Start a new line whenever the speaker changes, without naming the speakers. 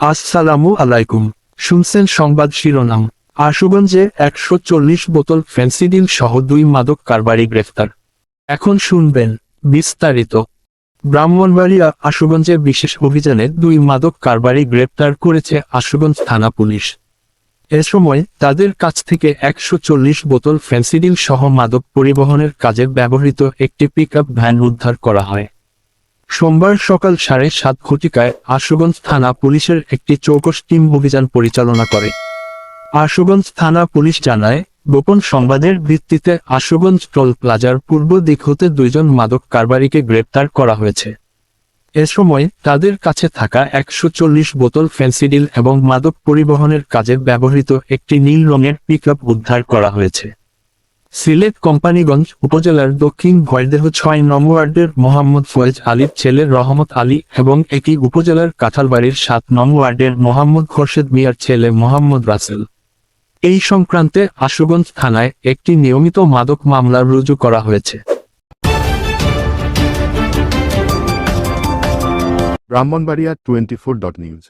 আসসালামু আলাইকুম। শুনছেন সংবাদ শিরোনাম। আশুগঞ্জে একশো চল্লিশ বোতল ফেন্সিডিল সহ দুই মাদক কারবারি গ্রেফতার। এখন শুনবেন বিস্তারিত। ব্রাহ্মণবাড়িয়া আশুগঞ্জে বিশেষ অভিযানে দুই মাদক কারবারি গ্রেপ্তার করেছে আশুগঞ্জ থানা পুলিশ। এ সময় তাদের কাছ থেকে একশো চল্লিশ বোতল ফেন্সিডিল সহ মাদক পরিবহনের কাজে ব্যবহৃত একটি পিকআপ ভ্যান উদ্ধার করা হয়। সোমবার সকাল সাড়ে সাত ঘটিকায় আশুগঞ্জ থানা পুলিশের একটি চৌকস টিম অভিযান পরিচালনা করে। আশুগঞ্জ থানা পুলিশ জানায়, গোপন সংবাদের ভিত্তিতে আশুগঞ্জ টোল প্লাজার পূর্ব দিক হতে দুইজন মাদক কারবারিকে গ্রেপ্তার করা হয়েছে। এ সময় তাদের কাছে থাকা একশো চল্লিশ বোতল ফেন্সিডিল এবং মাদক পরিবহনের কাজে ব্যবহৃত একটি নীল রঙের পিকআপ উদ্ধার করা হয়েছে। সিলেট কোম্পানিগঞ্জ উপজেলার দক্ষিণ ভয়দেহ ছয় নম ওয়ার্ডের মোহাম্মদ ফয়েজ আলীর ছেলে রহমত আলী এবং একই উপজেলার কাঁঠালবাড়ির সাত নং ওয়ার্ডের মোহাম্মদ খোরশেদ মিয়ার ছেলে মোহাম্মদ রাসেল। এই সংক্রান্তে আশুগঞ্জ থানায় একটি নিয়মিত মাদক মামলা রুজু করা হয়েছে।
Brahmanbaria twenty four dot news.